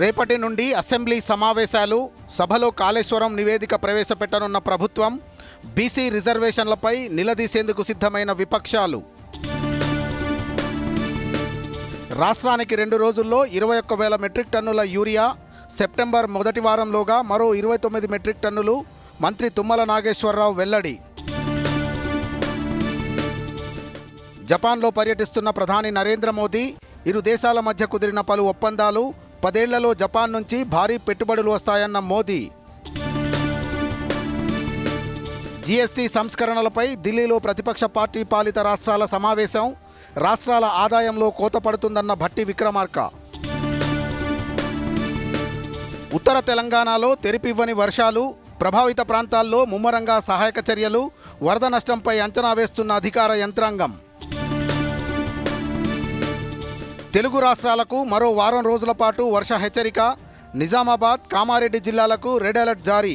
రేపటి నుండి అసెంబ్లీ సమావేశాలు సభలో కాళేశ్వరం నివేదిక ప్రవేశపెట్టనున్న ప్రభుత్వం బీసీ రిజర్వేషన్లపై నిలదీసేందుకు సిద్ధమైన విపక్షాలు. రాష్ట్రానికి రెండు రోజుల్లో ఇరవై ఒక్క వేల మెట్రిక్ టన్నుల యూరియా సెప్టెంబర్ మొదటి వారంలోగా మరో ఇరవై తొమ్మిది మెట్రిక్ టన్నులు మంత్రి తుమ్మల నాగేశ్వరరావు వెల్లడి. జపాన్లో పర్యటిస్తున్న ప్రధాని నరేంద్ర మోదీ ఇరు దేశాల మధ్య కుదిరిన పలు ఒప్పందాలు పదేళ్ళలో జపాన్ నుంచి భారీ పెట్టుబడులు వస్తాయన్న మోదీ. జీఎస్టీ సంస్కరణలపై ఢిల్లీలో ప్రతిపక్ష పార్టీ పాలిత రాష్ట్రాల సమావేశం రాష్ట్రాల ఆదాయంలో కోత పడుతుందన్న భట్టి విక్రమార్క. ఉత్తర తెలంగాణలో తెరిపివ్వని వర్షాలు ప్రభావిత ప్రాంతాల్లో ముమ్మరంగా సహాయక చర్యలు వరద నష్టంపై అంచనా వేస్తున్న అధికార యంత్రాంగం. తెలుగు రాష్ట్రాలకు మరో వారం రోజుల పాటు వర్ష హెచ్చరిక. నిజామాబాద్ కామారెడ్డి జిల్లాలకు రెడ్ అలర్ట్ జారీ.